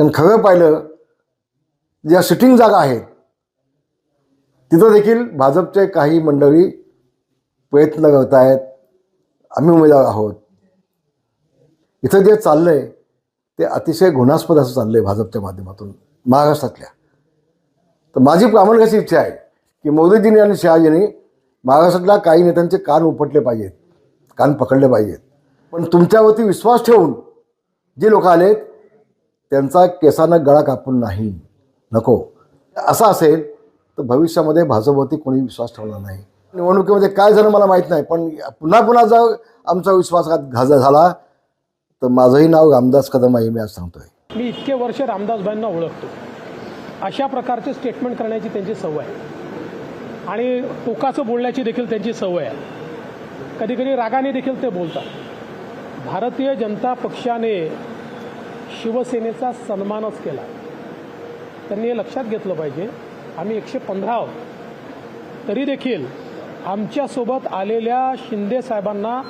कारण खरं पाहिलं ज्या सिटिंग जागा आहेत तिथं देखील भाजपचे काही मंडळी प्रयत्न करत आहेत आम्ही उमेदवार आहोत. इथं जे चाललं आहे ते अतिशय गुन्हास्पद असं चाललं आहे भाजपच्या माध्यमातून महाराष्ट्रातल्या. तर माझी प्रामाणिक अशी इच्छा आहे की मोदीजींनी आणि शहाजींनी महाराष्ट्रातल्या काही नेत्यांचे कान उपटले पाहिजेत कान पकडले पाहिजेत. पण तुमच्यावरती विश्वास ठेवून जे लोक आलेत त्यांचा केसानं गळा कापून नाही. नको. असं असेल तर भविष्यामध्ये भाजपवरती कोणी विश्वास ठेवला नाही. निवडणुकीमध्ये काय झालं मला माहीत नाही पण पुन्हा पुन्हा जर आमचा विश्वासघात घाजा झाला तर माझंही नाव रामदास कदम आहे मी आज सांगतोय. मी इतके वर्ष रामदासबाईंना ओळखतो. अशा प्रकारचे स्टेटमेंट करण्याची त्यांची सवय आहे. आणि टोकाचं बोलण्याची देखील त्यांची सवय आहे. कधी कधी रागाने देखील ते बोलतात. भारतीय जनता पक्षाने शिवसेनेचा सन्मानच केला. त्यांनी हे लक्षात घेतलं पाहिजे. आम्ही एकशे पंधरा आहोत. तरी देखील आमच्यासोबत आलेल्या शिंदे साहेबांना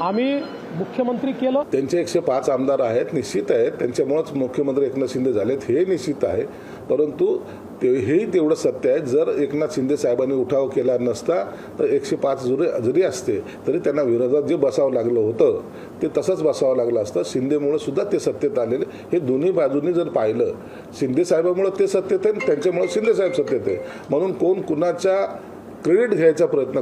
आम्ही मुख्यमंत्री केलं. त्यांचे एकशे पाच आमदार आहेत निश्चित आहेत. त्यांच्यामुळेच मुख्यमंत्री एकनाथ शिंदे झालेत हे निश्चित आहे. परंतु ते हेही तेवढं सत्य आहे जर एकनाथ शिंदे साहेबांनी उठाव केला नसता तर एकशे पाच जरी जरी असते तरी त्यांना विरोधात जे बसावं लागलं होतं ते तसंच बसावं लागलं असतं. शिंदेमुळे सुद्धा ते सत्तेत आलेले. हे दोन्ही बाजूंनी जर पाहिलं शिंदे साहेबामुळे ते सत्तेत आहे आणि त्यांच्यामुळे शिंदे साहेब सत्तेत आहे म्हणून कोण कुणाच्या क्रेडिट घ्यायचा प्रयत्न